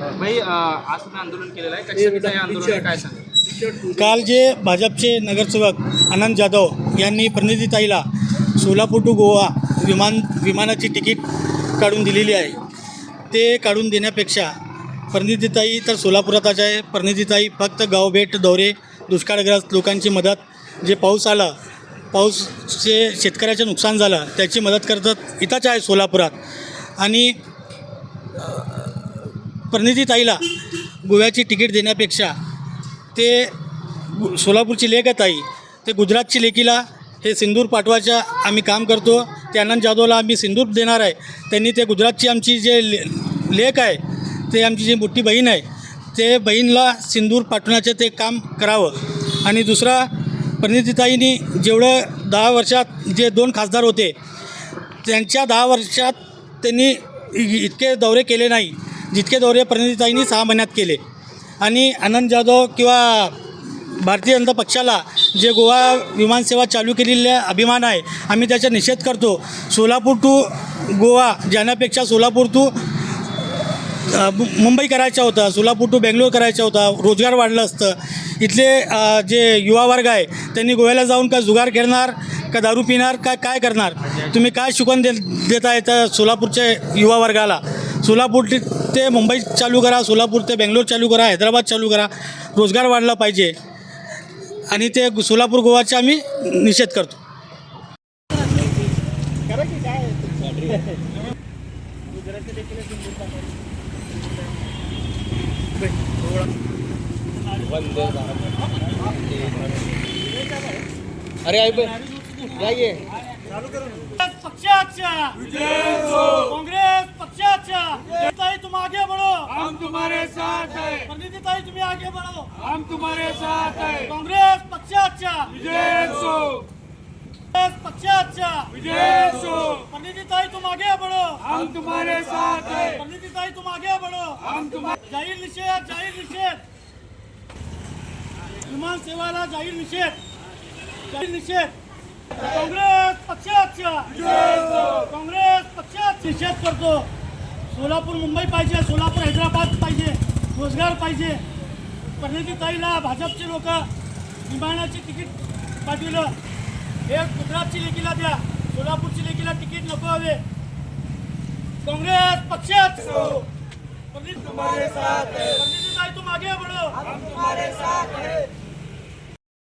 भाई आज तुम्ही आंदोलन केलेलं आहे. हे आंदोलन काय सांगा काल जे भाजपचे नगरसेवक आनंद जाधव यांनी प्रतिनिधीताईला सोलापूर टू गोवा विमान विमानाची तिकीट काढून दिलेली आहे. ते काढून देण्यापेक्षा प्रतिनिधीताई तर सोलापुरातच आहे. प्रतिनिधीताई फक्त गावभेट दौरे दुष्काळग्रस्त लोकांची मदत जे पाऊस आला पाऊसचे शेतकऱ्याचं नुकसान झालं त्याची मदत करतात. इथंच आहे सोलापुरात. आणि प्रतिनिधीताईला गोव्याची तिकीट देण्यापेक्षा ते गु- सोलापूरची लेक आहे ताई. ते गुजरातची लेकीला हे सिंदूर पाठवायच्या आम्ही काम करतो. ते आनंद जाधवला आम्ही सिंदूर देणार आहे. त्यांनी ते गुजरातची आमची जे ले लेक आहे ते आमची जी मोठी बहीण आहे ते बहीणला सिंदूर पाठवण्याचं ते काम करावं. आणि दुसरा प्रतिनिधीताईंनी जेवढं दहा वर्षात जे दोन खासदार होते त्यांच्या दहा वर्षात त्यांनी इतके दौरे केले नाही. जितके दौरे प्रतिनिधीताईंनी सहा महिन्यात केले. आणि आनंद जाधव किंवा भारतीय जनता पक्षाला जे गोवा विमानसेवा चालू केलेले अभिमान आहे आम्ही त्याचा निषेध करतो. सोलापूर टू गोवा जाण्यापेक्षा सोलापूर टू मुंबई करायचा होता सोलापूर टू बेंगलोर करायचा होता रोजगार वाढलं असतं. इथले जे युवा वर्ग आहे त्यांनी गोव्याला जाऊन का जुगार खेळणार का दारू पिणार काय काय करणार? तुम्ही काय शिकवण दे देता येतं सोलापूरच्या युवा वर्गाला? सोलापूर ते- ते मुंबई चालू करा सोलापूर ते बेंगलोर चालू करा हैदराबाद चालू करा. रोजगार वाढला पाहिजे. आणि ते सोलापूर गोवाचा आम्ही निषेध करतो. अरे आई पक्षाच्या काँग्रेस पक्षाच्या ताई तुम आगे बढ़ो हम तुम्हारे साथ है। पंडित ताई तुम्ही आगे बढ़ो। हम तुम्हारे साथ है। काँग्रेस पक्षाच्या विजय सो। काँग्रेस पक्षाच्या विजय सो। पंडित ताई तुम आगे बढ़ो। हम तुम्हारे साथ है। पंडित ताई तुम आगे बढ़ो। हम तुम्हारे जाहीर निषेध जाहीर निषेध। विमान सेवाला जाहीर निषेध। जाहीर निषेध। काँग्रेस पक्षाच्या काँग्रेस पक्षात निषेध करतो। सोलापूर मुंबई पाहिजे सोलापूर हैदराबाद पाहिजे रोजगार पाहिजे. परिणिती ताईला भाजपचे लोक विमानाची तिकीट पाठविलं. हे गुजरातची लेकीला द्या सोलापूरची लेकीला तिकीट नको हवे. काँग्रेस पक्षात पंडित तुम्हारे साथ है.